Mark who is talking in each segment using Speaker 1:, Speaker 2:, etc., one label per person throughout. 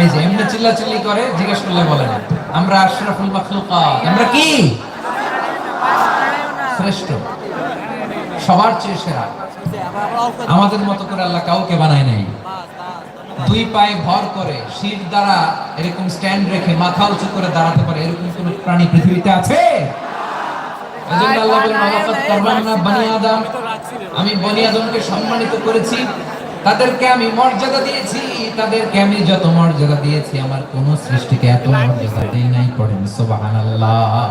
Speaker 1: এই যে এমনি করে জিজ্ঞেস করলে আমরা আশরাফুল মাখলুকাত। আমরা কি? শ্রেষ্ঠ। সবার চেয়ে সেরা। আমাদের মতো করে আল্লাহ কাউকে বানায় নাই। দুই পায়ে ভর করে শির দ্বারা এরকম স্ট্যান্ড রেখে মাথা উঁচু করে দাঁড়াতে পারে এরকম কোন প্রাণী পৃথিবীতে আছে? আমি বনি আদমকে সম্মানিত করেছি। তাদেরকে আমি মর্যাদা দিয়েছি, তাদেরকে আমি যত মর্যাদা দিয়েছি, আমার কোন সৃষ্টিকে এত মর্যাদা দেই নাই পড়েন, সুবহানাল্লাহ।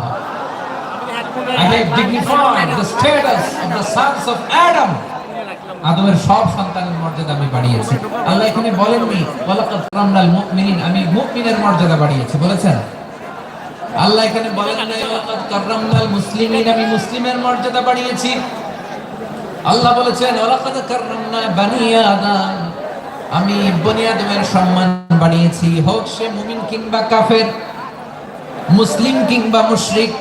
Speaker 1: সন্তানের মর্যাদা আমি বাড়িয়েছি। আমি মর্যাদা বাড়িয়েছি, বলেছেন? আল্লাহ এখানে আমি মুসলিমের মর্যাদা বাড়িয়েছি। আল্লাহ বলেছেন আমি বনি আদমের সম্মান বাড়িয়েছি হোক সে মুমিন কিংবা কাফের, মুসলিম কিংবা মুশরিক,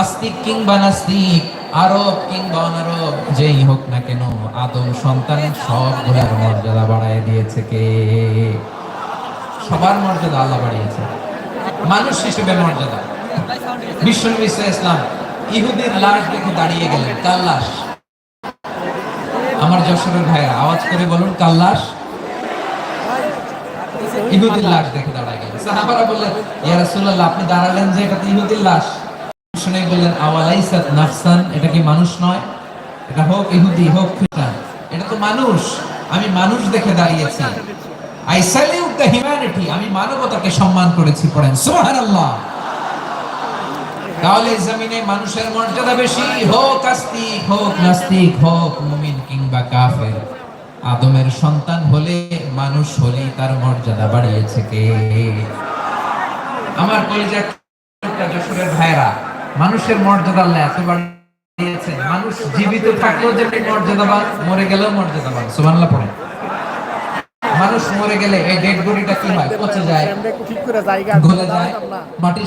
Speaker 1: আস্তিক কিংবা নাস্তিক, আরব কিংবা অনারব, যেই হোক না কেন, আদম সন্তান সবগুলোর মর্যাদা বাড়ায় দিয়েছে কে? সবার মর্যাদা আল্লাহ বাড়িয়েছে। মানুষ হিসেবে মর্যাদা। বিশ্বনবী ইসলাম ইহুদির লাশ দেখে দাঁড়িয়ে গেলেন কার লাশ। আমার যশোরের ভাইরা আওয়াজ করে বলুন, কার লাশ? ইহুদির লাশ দেখে দাঁড়ায় গেলেন সাহাবারা বললেন, ইয়া রাসূলুল্লাহ, আপনি দাঁড়ালেন যে এটা ইহুদির লাশ? শুনে বললেন, আওয়ালাইসাত নাফসান, এটা কি মানুষ নয়? এটা হোক ইহুদি, হোক খ্রিস্টান, এটা তো মানুষ। আমি মানুষ দেখে দাঁড়িয়েছি। আই স্যালিউট দ্য হিউম্যানিটি আমি মানবতাকে সম্মান করেছি, পড়েন। সুবহানাল্লাহ। তাহলে জমিনে মানুষের মর্যাদা বেশি। হোক আস্তিক, হোক নাস্তিক, হোক মুমিন কিংবা কাফের। আদমের সন্তান হলে মানুষ হলেই তার মর্যাদা বাড়িয়েছে কে? আমার কলিজা যশোরের ভাইরা মানুষের মর্যাদা আল্লাহ এত বাড়িয়েছেন। মানুষ জীবিত থাকলেও যেমনি মর্যাদাবান, মরে গেলেও মর্যাদাবান। সুবহানাল্লাহ পড়ে মানুষ মরে গেলে এই ডেড বডিটা কি হয়? পচে যায়, গলে যায়, মাটির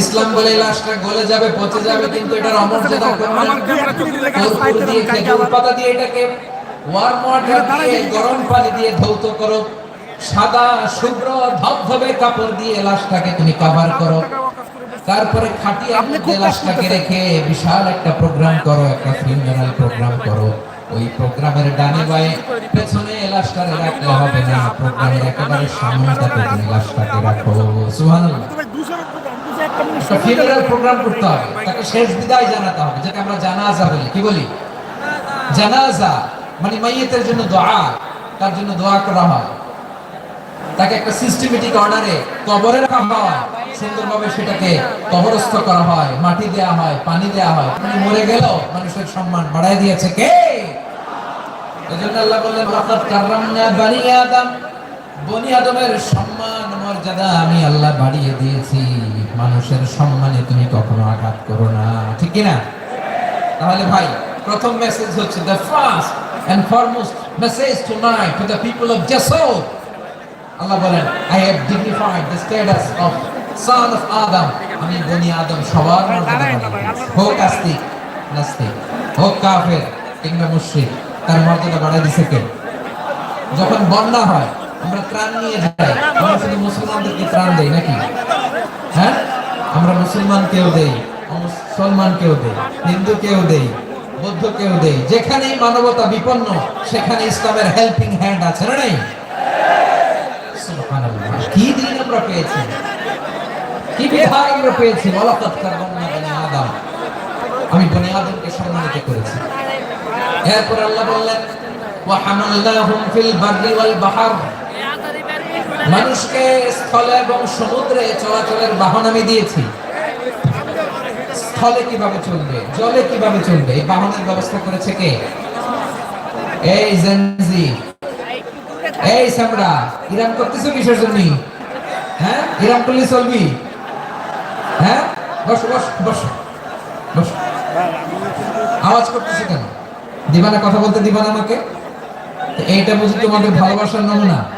Speaker 1: ইসলাম বলে লাশটা গলে যাবে পচে যাবে কিন্তু এটার অমর্যাদা
Speaker 2: চোখ দিলে
Speaker 1: দিয়ে খেজুর পাতা দিয়ে এটাকে ওয়ার্ম ওয়াটার দিয়ে গরম পানি দিয়ে ধৌত করো। সাদা শুভ্র ধবধবে কাপড় দিয়ে লাশটাকে তুমি কভার করো। তারপরে খাটিয়ে আপনি লাশটাকে রেখে বিশাল একটা প্রোগ্রাম করো একটা ফিউনারাল প্রোগ্রাম করো। ওই প্রোগ্রামের ডানে বায়ে পেছনে লাশটারে রাখলে হবে না প্রোগ্রামের একেবারে সামনেটাতে তুমি লাশটাকে রাখো। সুবহানাল্লাহ।
Speaker 2: একটা
Speaker 1: ফিউনারাল প্রোগ্রাম করতে হবে, তাকে শেষ বিদায় জানাতে হবে যেটা আমরা জানাজা বলি। কি বলি? জানাজা মানে মাইয়েতের জন্য দোয়া, তার জন্য দোয়া করা হয়। তাকে একটা সিস্টেমেটিক অর্ডারে কবরে রাখা হয়, সুন্দরভাবে সেটাকে কবরস্থ করা হয়, মাটি দেয়া হয়, পানি দেয়া হয়। মানে মরে গেল মানুষের সম্মান বাড়ায় দিয়েছে কে? এজন্য আল্লাহ বললেন আদম। বনি আদমের সম্মান, মর্যাদা আমি আল্লাহ বাড়িয়ে দিয়েছি। মানুষের সম্মানে তুমি কখনো আঘাত করো না। ঠিক কি না তাহলে ভাই, প্রথম মেসেজ হচ্ছে the first and foremost message tonight to the people of JASAD আল্লাহ বলেন I have dignified the status of son of Adam আমি বনি আদম সবার। হোক আস্তিক, নাস্তিক, হোক কাফের কিংবা মুশরিক, তার মর্যাদা বাড়াই দিছে কে? যখন বন্যা হয়, আমরা ত্রাণ নিয়ে যাই, আমরা শুধু মুসলমানদেরকে ত্রাণ দেই নাকি? হ্যাঁ? আমরা মুসলমান কেউ দেই মুসলমান কেউ দেই, হিন্দু কেউ দেই, বৌদ্ধ কেউ দেই, যেখানেই মানবতা বিপন্ন, সেখানে ইসলামের হেল্পিং হ্যান্ড আছে না নাই? কি দিন আমরা পেয়েছি? কি বিধান আমরা পেয়েছি? ওয়ালাকাদ কাররামনা বনি আদম। আমি বনি আদমকে সম্মানিত করেছি। এরপর আল্লাহ বললেন, ওয়া ফিল ওয়াল মানুষকে স্থলে এবং সমুদ্রে চলাচলের বাহন আমি দিয়েছি। স্থলে কীভাবে চলবে, জলে কীভাবে চলবে, এই বাহনের ব্যবস্থা করেছে কে? এই জেনজি এই সামরা, ইরান করতেছো কিসের জন্য? হ্যাঁ? ইরাম করলে চলবি? হ্যাঁ? বস বস বস বস। আওয়াজ করতেছে কেন? দিবানা কথা বলতে দিবানা আমাকে? এইটা বুঝি তোমাদের ভালোবাসার নমুনা।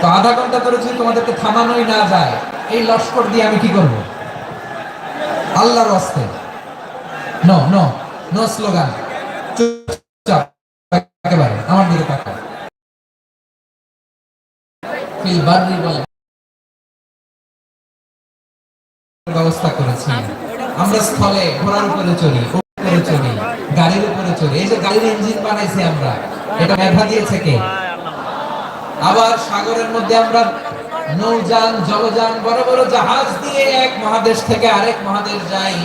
Speaker 1: তো আধা ঘণ্টা ধরে যদি তোমাদেরকে থামানোই না যায়, এই লস্কর দিয়ে আমি কি করব? আল্লাহর রাস্তে নো নো নো স্লোগান একেবারে, আমার দিকে বলে। ব্যবস্থা করেছি। আমরা স্থলে ঘোড়ার উপরে চড়ি উপরে চড়ি গাড়ির উপরে চড়ি এই যে গাড়ির ইঞ্জিন বানাইছি আমরা, এটা মেধা দিয়েছে কে? আবার সাগরের মধ্যে আমরা নৌযান জলযান বড় বড় জাহাজ দিয়ে এক মহাদেশ থেকে আরেক মহাদেশ যাই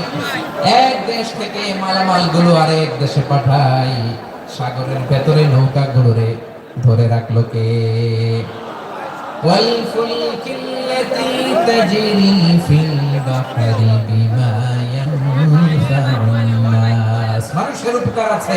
Speaker 1: এক দেশ থেকে মালামাল গুলো আরেক দেশে পাঠাই সাগরের ভেতরে নৌকা গুলোরে ধরে রাখলো কে والفلك التي تجري في البحر بما ينفع الناس মানুষের উপকার আছে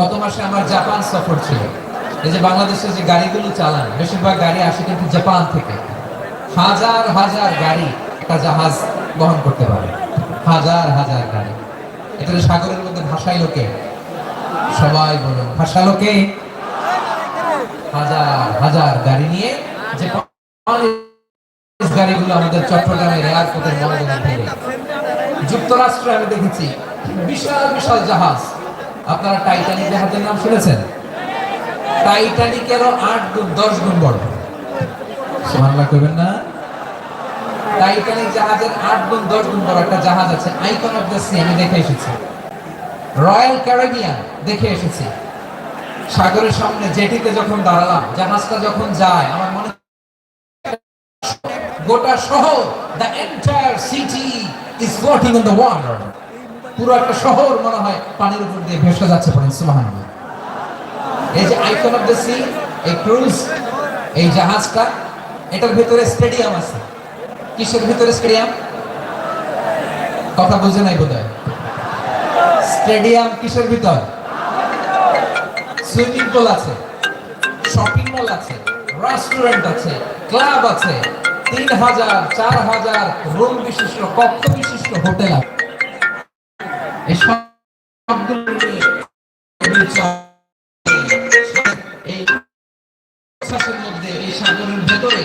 Speaker 1: গত মাসে আমার জাপান সফর ছিল। এই যে বাংলাদেশে যে গাড়িগুলো চালান, বেশিরভাগ গাড়ি আসে কিন্তু জাপান থেকে। হাজার হাজার গাড়ি একটা জাহাজ বহন করতে পারে। হাজার হাজার গাড়ি। এটা সাগরের মধ্যে ভাসাই লোকে, সবাই বলুন ভাষা লোকে? হাজার হাজার গাড়ি নিয়ে যে গাড়িগুলো আমাদের চট্টগ্রামের এয়ারপোর্টের মনোযোগের যুক্তরাষ্ট্রে আমি দেখেছি বিশাল বিশাল জাহাজ। আপনারা টাইটানিক জাহাজের নাম শুনেছেন? টাইটানিকেরও আট গুণ, দশ গুণ বড়। সুবহানাল্লাহ কইবেন না। টাইটানিক জাহাজের আট গুণ, দশ গুণ বড় একটা জাহাজ আছে আইকন অফ দ্য সি আমি দেখে এসেছি। রয়্যাল ক্যারিবিয়ান দেখে এসেছি। সাগরের সামনে জেটিতে যখন দাঁড়ালাম, জাহাজটা যখন যায়, আমার মনে গোটা শহর the entire city is floating on the water পুরো একটা শহর মনে হয় পানির উপর দিয়ে ভেসে যাচ্ছে পড়েন এই যে আইকন অফ দ্য সি এই ক্রুজ এই জাহাজটা, এটার স্টেডিয়াম আছে। কিসের ভিতরে স্টেডিয়াম কথা বুঝে নাই স্টেডিয়াম কিসের ভিতর? সুইমিং পুল আছে শপিং মল আছে রেস্টুরেন্ট আছে ক্লাব আছে, তিন হাজার, চার হাজার রুম বিশিষ্ট, কক্ষ বিশিষ্ট হোটেল আছে। এই চলে। এই সাগরের ভেতরে